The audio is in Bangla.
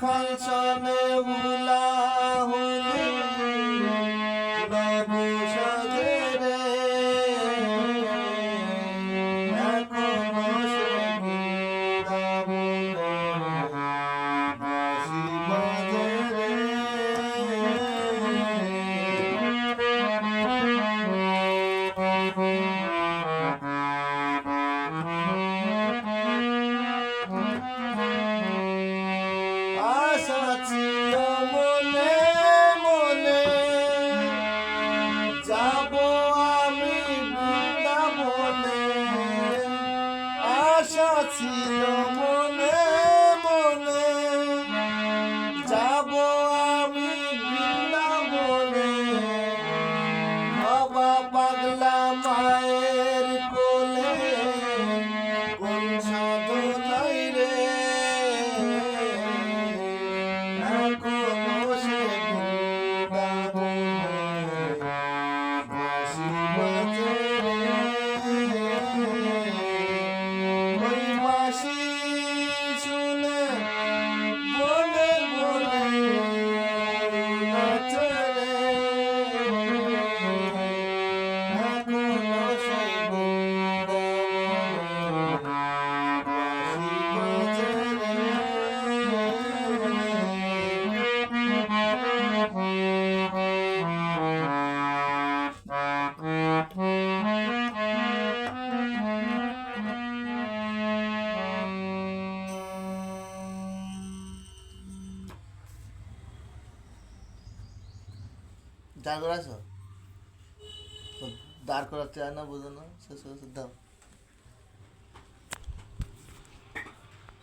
যখন সবে উলা হল see no more. চলে দাঁড় করাছো দাঁড় করাতে আর না বোঝো না শেষ দাও